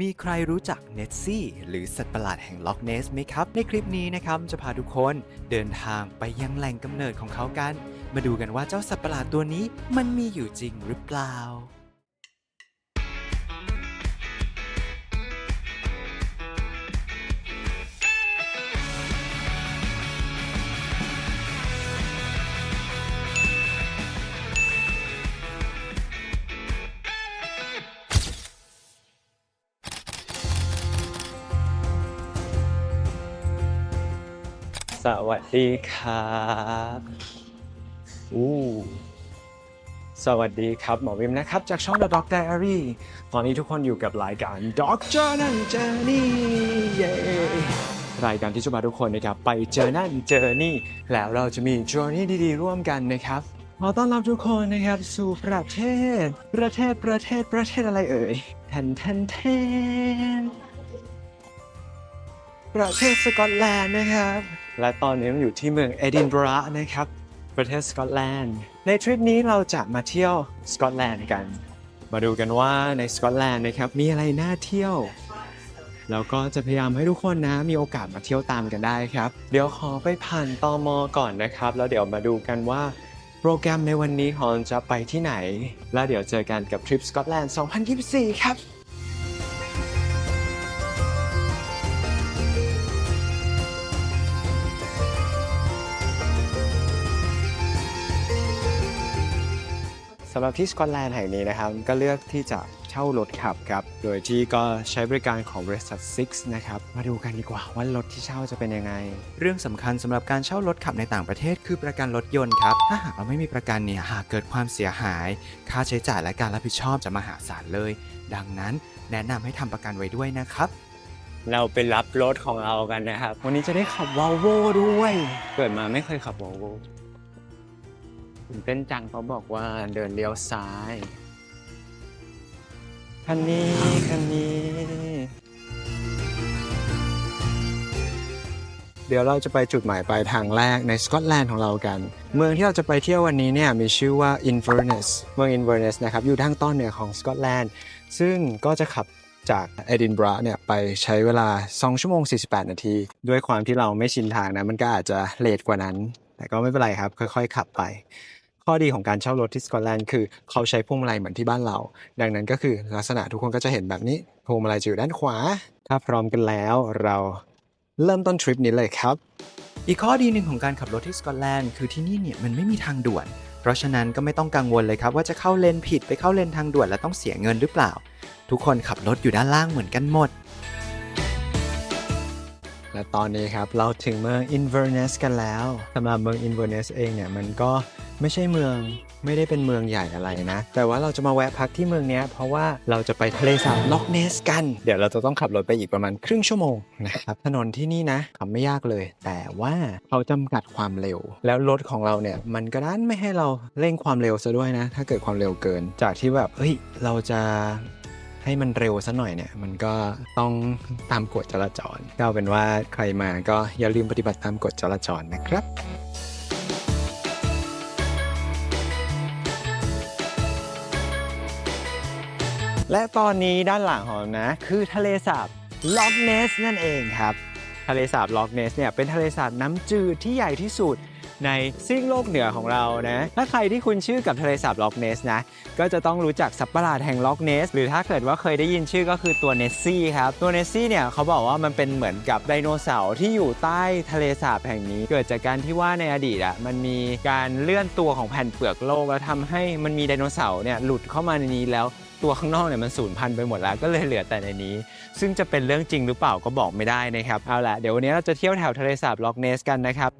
มีใครรู้จักเนสซี่หรือสัตว์ประหลาดแห่งล็อกเนสไหมครับ ในคลิปนี้นะครับจะพาทุกคนเดินทางไปยังแหล่งกำเนิดของเขากัน มาดูกันว่าเจ้าสัตว์ประหลาดตัวนี้มันมีอยู่จริงหรือเปล่า วัสดีครับอู้สวัสดีครับ หมอวิมนะครับ จากช่อง The Dog Diary ตอนนี้ทุกคนอยู่กับรายการ Dog Journey Journey เย้รายการที่จะพาทุกคนนะครับ ไปเจอนั่นเจอนี่ แล้วเราจะมี journey ดีๆ ร่วมกันนะครับขอต้อนรับทุกคนนะครับ สู่ประเทศ ประเทศประเทศประเทศอะไรเอ่ยแทนแทนแทน ประเทศสกอตแลนด์นะครับ และตอนนี้เราอยู่ที่เมืองเอดินบะระนะครับ ประเทศสกอตแลนด์ ในทริปนี้เราจะมาเที่ยวสกอตแลนด์กัน มาดูกันว่าในสกอตแลนด์นะครับมีอะไรน่าเที่ยวแล้วก็จะพยายามให้ทุกคนนะมีโอกาสมาเที่ยวตามกันได้ครับ เดี๋ยวขอไปผ่านตอมอก่อนนะครับ แล้วเดี๋ยวมาดูกันว่า โปรแกรมในวันนี้ของเราจะไปที่ไหน แล้วเดี๋ยวเจอกันกับทริปสกอตแลนด์ 2024 ครับำหรับที่สกอตแลนด์แห่งนี้นะครับก็เลือกที่จะเช่ารถขับครับ โดยที่ก็ใช้บริการของบริษัท Six นะครับ มาดูกันดีกว่าว่ารถที่เช่าจะเป็นยังไง เรื่องสำคัญสำหรับการเช่ารถขับในต่างประเทศคือประกันรถยนต์ครับ ถ้าหากเราไม่มีประกันเนี่ยหากเกิดความเสียหาย ค่าใช้จ่ายและการรับผิดชอบจะมหาศาลเลย ดังนั้นแนะนำให้ทำประกันไว้ด้วยนะครับเราไปรับรถของเรากันนะครับ วันนี้จะได้ขับวอลโวด้วย เกิดมาไม่เคยขับวอลโว ตื่นเต้นจังเขาบอกว่าเดินเลี้ยวซ้าย คันนี้ คันนี้ เดี๋ยวเราจะไปจุดหมายปลายทางแรกในสกอตแลนด์ของเรากัน เมืองที่เราจะไปเที่ยววันนี้เนี่ยมีชื่อว่า Inverness เมือง Inverness นะครับ อยู่ทางตอนเหนือของสกอตแลนด์ ซึ่งก็จะขับจากเอดินบะระเนี่ย ไปใช้เวลา 2 ชั่วโมง 48 นาที ด้วยความที่เราไม่ชินทางนะ มันก็อาจจะเลทกว่านั้น แต่ก็ไม่เป็นไรครับ ค่อยๆ ขับไป ข้อดีของการเช่ารถที่สกอตแลนด์คือเขาใช้พวงมาลัยเหมือนที่บ้านเรา ดังนั้นก็คือลักษณะทุกคนก็จะเห็นแบบนี้พวงมาลัยจะอยู่ด้านขวา ถ้าพร้อมกันแล้วเราเริ่มต้นทริปนี้เลยครับ อีกข้อดีหนึ่งของการขับรถที่สกอตแลนด์คือที่นี่เนี่ยมันไม่มีทางด่วน เพราะฉะนั้นก็ไม่ต้องกังวลเลยครับว่าจะเข้าเลนผิดไปเข้าเลนทางด่วนแล้วต้องเสียเงินหรือเปล่า ทุกคนขับรถอยู่ด้านล่างเหมือนกันหมด และตอนนี้ครับเราถึงเมือง Inverness กันแล้วสำหรับเมือง Inverness เองเนี่ยมันก็ ไม่ใช่เมืองไม่ได้เป็นเมืองใหญ่อะไรนะ แต่ว่าเราจะมาแวะพักที่เมืองนี้เพราะว่าเราจะไปทะเลสาบล็อกเนสกัน เดี๋ยวเราจะต้องขับรถไปอีกประมาณครึ่งชั่วโมงนะครับถนนที่นี่นะขับไม่ยากเลย แต่ว่าเขาจำกัดความเร็ว แล้วรถของเราเนี่ยมันก็ด้านไม่ให้เราเร่งความเร็วซะด้วยนะ ถ้าเกิดความเร็วเกิน จากที่แบบเฮ้ยเราจะให้มันเร็วซะหน่อยเนี่ย มันก็ต้องตามกฎจราจรก็เอาเป็นว่าใครมาก็อย่าลืมปฏิบัติตามกฎจราจรนะครับ และตอนนี้ด้านหลังของนะ คือทะเลสาบล็อกเนสนั่นเองครับ ทะเลสาบล็อกเนสเนี่ยเป็นทะเลสาบน้ำจืดที่ใหญ่ที่สุดในซีกโลกเหนือของเรานะ ถ้าใครที่คุ้นชื่อกับทะเลสาบล็อกเนสนะ ก็จะต้องรู้จักสัตว์ประหลาดแห่งล็อกเนส หรือถ้าเกิดว่าเคยได้ยินชื่อก็คือตัวเนสซี่ครับ ตัวเนสซี่เนี่ยเขาบอกว่ามันเป็นเหมือนกับไดโนเสาร์ที่อยู่ใต้ทะเลสาบแห่งนี้ เกิดจากการที่ว่าในอดีตอะมันมีการเลื่อนตัวของแผ่นเปลือกโลก แล้วทำให้มันมีไดโนเสาร์เนี่ยหลุดเข้ามาในนี้แล้ว ตัวข้างนอกเนี่ยมันสูญพันธุ์ไปหมดแล้วก็เลยเหลือแต่ในนี้ ซึ่งจะเป็นเรื่องจริงหรือเปล่าก็บอกไม่ได้นะครับเอาละเดี๋ยววันนี้เราจะเที่ยวแถวทะเลสาบล็อกเนสกันนะครับ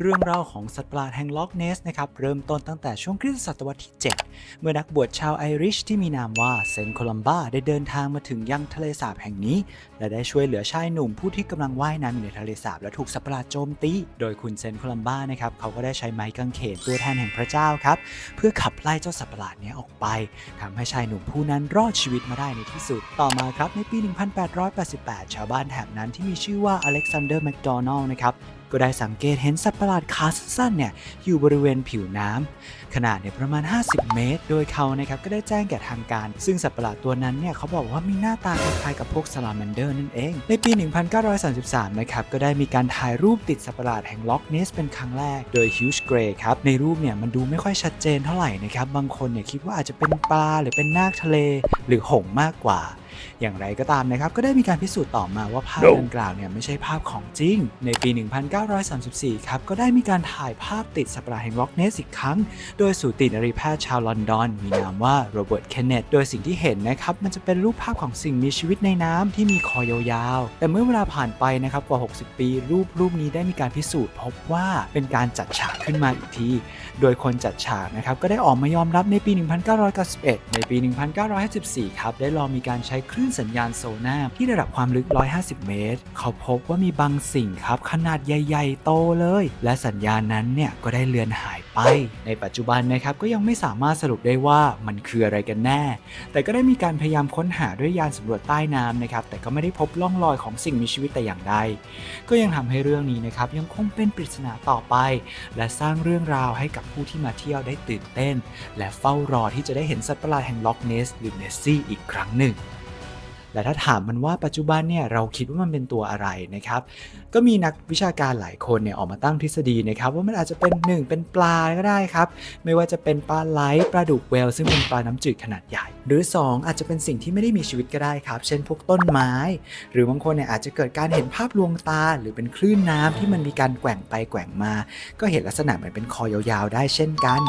เรื่องราวของสัตว์ประหลาดแห่งล็อกเนสนะครับเริ่มต้นตั้งแต่ช่วงคริสตศตวรรษที่ 7 เมื่อนักบวชชาวไอริชที่มีนามว่าเซนต์โคลัมบาได้เดินทางมาถึงยังทะเลสาบแห่งนี้ และได้ช่วยเหลือชายหนุ่มผู้ที่กำลังว่ายน้ำอยู่ในทะเลสาบและถูกสัตว์ประหลาดโจมตี โดยคุณเซนต์โคลัมบานะครับเขาก็ได้ใช้ไม้กางเขนตัวแทนแห่งพระเจ้าครับเพื่อขับไล่เจ้าสัตว์ประหลาดเนี้ออกไปทำให้ชายหนุ่มผู้นั้นรอดชีวิตมาได้ในที่สุด ต่อมาครับในปี 1888 ชาวบ้านแถบนั้นที่มีชื่อว่าอเล็กซานเดอร์แมคโดนัลล์นะครับ ก็ได้สังเกตเห็นสัตว์ประหลาดขาสั้นเนี่ยอยู่บริเวณผิวน้ำขนาดเนี่ยประมาณ 50 เมตร โดยเขานะครับก็ได้แจ้งแก่ทางการ ซึ่งสัตว์ประหลาดตัวนั้นเนี่ยเขาบอกว่ามีหน้าตาคล้ายๆกับพวกซาลาแมนเดอร์นั่นเอง ในปี 1933 นะครับก็ได้มีการถ่ายรูปติดสัตว์ประหลาดแห่งล็อกเนสเป็นครั้งแรกโดยฮิวจ์เกรย์ครับในรูปเนี่ยมันดูไม่ค่อยชัดเจนเท่าไหร่นะครับบางคนเนี่ยคิดว่าอาจจะเป็นปลาหรือเป็นนาคทะเล หรือหงมากกว่า อย่างไรก็ตามนะครับก็ได้มีการพิสูจน์ต่อมาว่าภาพ No. ดังกล่าวเนี่ยไม่ใช่ภาพของจริง ในปี 1934 ครับก็ได้มีการถ่ายภาพติดสัตว์ประหลาดแห่งล็อกเนสอีกครั้ง โดยสูตินรีแพทย์ชาวลอนดอน มีนามว่าโรเบิร์ตเคนเนตโดยสิ่งที่เห็นนะครับมันจะเป็นรูปภาพของสิ่งมีชีวิตในน้ำที่มีคอยาวๆ แต่เมื่อเวลาผ่านไปนะครับกว่า 60 ปี รูปรูปนี้ได้มีการพิสูจน์ พบว่าเป็นการจัดฉากขึ้นมาอีกที โดยคนจัดฉากนะครับก็ได้ออกมายอมรับในปี 1991 ในปี 1954 ครับได้ลองมีการใช้คลื่นสัญญาณโซน่าที่ระดับความลึก 150 เมตร เขาพบว่ามีบางสิ่งครับขนาดใหญ่ ๆ โตเลย และสัญญาณนั้นเนี่ยก็ได้เลือนหายไป ในปัจจุบันนะครับก็ยังไม่สามารถสรุปได้ว่ามันคืออะไรกันแน่ แต่ก็ได้มีการพยายามค้นหาด้วยยานสำรวจใต้น้ำนะครับแต่ก็ไม่ได้พบร่องรอยของสิ่งมีชีวิตแต่อย่างใด ก็ยังทำให้เรื่องนี้นะครับยังคงเป็นปริศนาต่อไป และสร้างเรื่องราวให้กับผู้ที่มาเที่ยวได้ตื่นเต้น และเฝ้ารอที่จะได้เห็นสัตว์ประหลาดแห่งล็อกเนสหรือเนสซี่อีกครั้งหนึ่ง และถ้าถามมันว่าปัจจุบันเนี่ยเราคิดว่ามันเป็นตัวอะไรนะครับ ก็มีนักวิชาการหลายคนเนี่ยออกมาตั้งทฤษฎีนะครับว่ามันอาจจะเป็นหนึ่งเป็นปลาก็ได้ครับ ไม่ว่าจะเป็นปลาไหลปลาดุกเวล ซึ่งเป็นปลาน้ำจืดขนาดใหญ่ หรือ 2 อาจจะเป็นสิ่งที่ไม่ได้มีชีวิตก็ได้ครับ เช่นพวกต้นไม้ หรือบางคนเนี่ยอาจจะเกิดการเห็นภาพลวงตา หรือเป็นคลื่นน้ำที่มันมีการแกว่งไปแกว่งมา ก็เห็นลักษณะเหมือนเป็นคอยาวๆ ได้เช่นกัน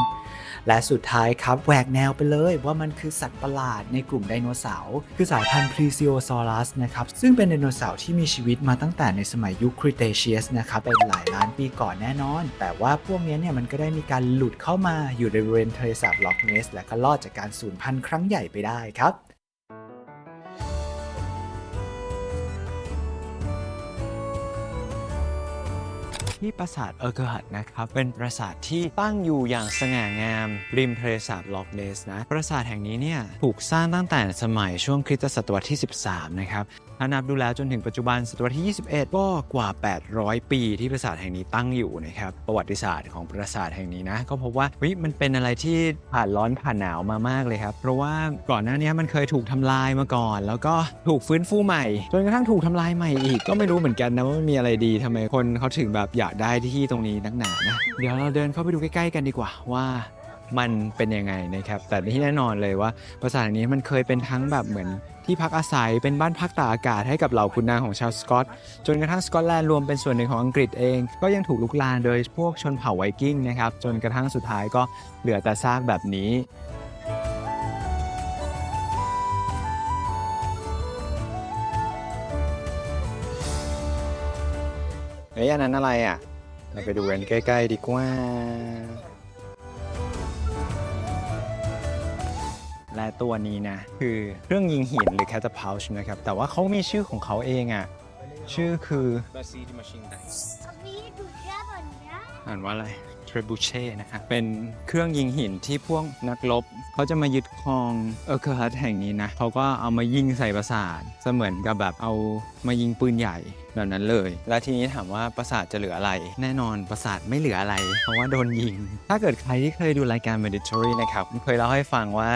และสุดท้ายครับแหวกแนวไปเลยว่ามันคือสัตว์ประหลาดในกลุ่มไดโนเสาร์คือสายพันธุ์ Plesiosaurus นะครับซึ่งเป็นไดโนเสาร์ที่มีชีวิตมาตั้งแต่ในสมัยยุค Cretaceous นะครับเป็นหลายล้านปีก่อนแน่นอน แต่ว่าพวกนี้เนี่ยมันก็ได้มีการหลุดเข้ามาอยู่ในบริเวณทะเลสาบล็อกเนสและก็รอดจากการสูญพันธุ์ครั้งใหญ่ไปได้ครับ ที่ปราสาทเออร์เกอร์ฮัตนะครับ เป็นปราสาทที่ตั้งอยู่อย่างสง่างาม ริมทะเลสาบล็อกเนสนะ ปราสาทแห่งนี้เนี่ยถูกสร้างตั้งแต่สมัยช่วงคริสตศตวรรษที่ 13 นะครับ ถ้านับดูแล้วจนถึงปัจจุบันศตวรรษที่ 21 ก็กว่า 800 ปีที่ปราสาทแห่งนี้ตั้งอยู่นะครับประวัติศาสตร์ของปราสาทแห่งนี้นะก็พบว่าเฮ้ยมันเป็นอะไรที่ผ่านร้อนผ่านหนาวมามากเลยครับเพราะว่าก่อนหน้านี้มันเคยถูกทำลายมาก่อน แล้วก็ถูกฟื้นฟูใหม่ จนกระทั่งถูกทำลายใหม่อีกก็ไม่รู้เหมือนกันนะว่ามันมีอะไรดีทำไมคนเขาถึงแบบอยากได้ที่ตรงนี้นักหนานะเดี๋ยวเราเดินเข้าไปดูใกล้ๆกันดีกว่าว่า มันเป็นยังไงนะครับแต่ที่แน่นอนเลยว่าปราสาทแห่งนี้มันเคยเป็นทั้งแบบเหมือนที่พักอาศัยเป็นบ้านพักตากอากาศให้กับเหล่าขุนนางของชาวสกอต จนกระทั่งสกอตแลนด์รวมเป็นส่วนหนึ่งของอังกฤษเอง ก็ยังถูกลุกลานโดยพวกชนเผ่าไวกิ้งนะครับจนกระทั่งสุดท้ายก็เหลือแต่ซากแบบนี้เฮ้ยอันนั้นอะไรอะ เราไปดูกันใกล้ ๆ ดีกว่า และตัวนี้นะ คือเครื่องยิงหินหรือ catapult นะครับ แต่ว่าเขามีชื่อของเขาเองอะ ชื่อคืออ่านว่าอะไร trebuchet นะครับเป็นเครื่องยิงหินที่พวกนักรบเขาจะมายึดครองเออร์เคอร์ฮัตแห่งนี้นะเขาก็เอามายิงใส่ปราสาทเสมือนกับแบบเอามายิงปืนใหญ่แบบนั้นเลย และทีนี้ถามว่าปราสาทจะเหลืออะไร แน่นอนปราสาทไม่เหลืออะไร เพราะว่าโดนยิง ถ้าเกิดใครที่เคยดูรายการ Mandatory นะครับ เคยเล่าให้ฟังว่า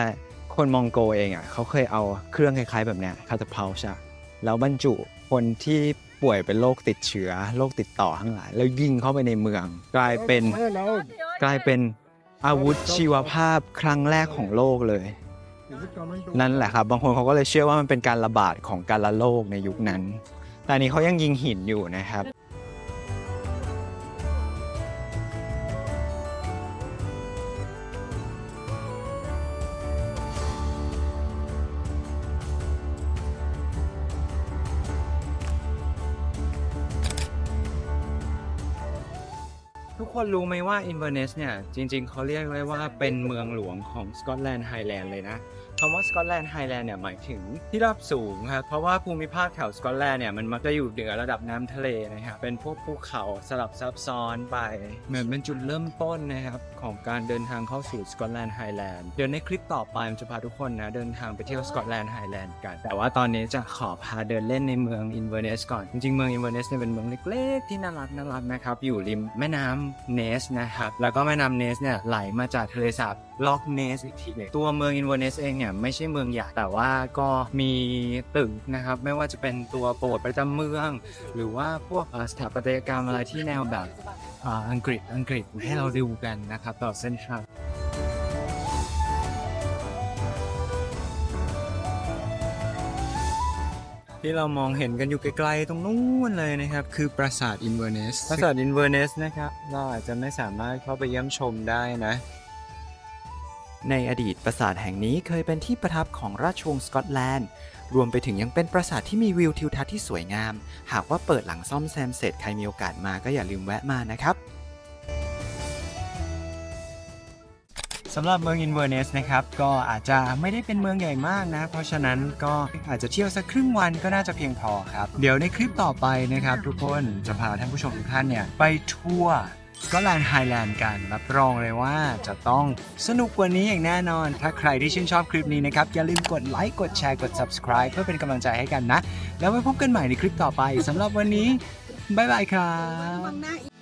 คนมองโกเองอะเขาเคยเอาเครื่องคล้ายๆแบบเนี้ยคาตาพาชอะแล้วบรรจุคนที่ป่วยเป็นโรคติดเชื้อโรคติดต่อทั้งหลาย แล้วยิงเข้าไปในเมือง กลายเป็นกลายเป็นอาวุธชีวภาพครั้งแรกของโลกเลย นั่นแหละครับ บางคนเขาก็เลยเชื่อว่ามันเป็นการระบาดของการละโลกในยุคนั้น แต่อันนี้เขายังยิงหินอยู่นะครับ คนรู้ไหมว่าอินเวอร์เนสเนี่ย จริงๆ เขาเรียกได้ว่าเป็นเมืองหลวงของสกอตแลนด์ไฮแลนด์เลยนะำว่าสกอตแลนด์ไฮแลนด์เนี่ยหมายถึงที่ราบสูงครับเพราะว่าภูมิภาคแถวสกอตแลนด์เนี่ยมันมักจะอยู่เหนือระดับน้ำทะเลนะครับเป็นพวกภูเขาสลับซับซ้อนไป เหมือนเป็นจุดเริ่มต้นนะครับของการเดินทางเข้าสู่สกอตแลนด์ไฮแลนด์เดี๋ยวในคลิปต่อไปผมจะพาทุกคนนะเดินทางไปเที่ยวสกอตแลนด์ไฮแลนด์กัน แต่ว่าตอนนี้จะขอพาเดินเล่นในเมืองอินเวอร์เนสก่อน จริงๆเมืองอินเวอร์เนสเนี่ยเป็นเมืองเล็กๆที่น่ารักน่ารักนะครับอยู่ริมแม่น้ำเนสนะครับแล้วก็แม่น้ำเนสเนี่ยไหลมาจากทะเลสาบล็อกเนสอีกทีนึงตัวเมืองอินเวอร์เนสเองเนี่ยไม่ใช่เมืองใหญ่แต่ว่าก็มีตึกนะครับ ไม่ว่าจะเป็นตัวโปรดประจำเมือง หรือว่าพวกสถาปัตยกรรมอะไรที่แนวแบบอังกฤษอังกฤษให้เราดูกันนะครับต่อเส้นทางที่เรามองเห็นกันอยู่ไกลๆตรงนู้นเลยนะครับ คือปราสาทอินเวอร์เนสปราสาทอินเวอร์เนสนะครับ เราอาจจะไม่สามารถเข้าไปเยี่ยมชมได้นะ ในอดีตปราสาทแห่งนี้เคยเป็นที่ประทับของราชวงศ์สกอตแลนด์ รวมไปถึงยังเป็นปราสาทที่มีวิวทิวทัศน์ที่สวยงาม หากว่าเปิดหลังซ่อมแซมเสร็จใครมีโอกาสมาก็อย่าลืมแวะมานะครับสำหรับเมืองอินเวอร์เนสนะครับ ก็อาจจะไม่ได้เป็นเมืองใหญ่มากนะ เพราะฉะนั้นก็อาจจะเที่ยวสักครึ่งวันก็น่าจะเพียงพอครับ เดี๋ยวในคลิปต่อไปนะครับ ทุกคนจะพาท่านผู้ชมทุกท่านเนี่ยไปทัวร์ สกอตแลนด์ไฮแลนด์กันรับรองเลยว่าจะต้องสนุกกว่านี้อย่างแน่นอน ถ้าใครที่ชื่นชอบคลิปนี้นะครับ อย่าลืมกดไลค์กดแชร์กด subscribe เพื่อเป็นกำลังใจให้กันนะ แล้วไว้พบกันใหม่ในคลิปต่อไปสำหรับวันนี้ บ๊ายบายครับ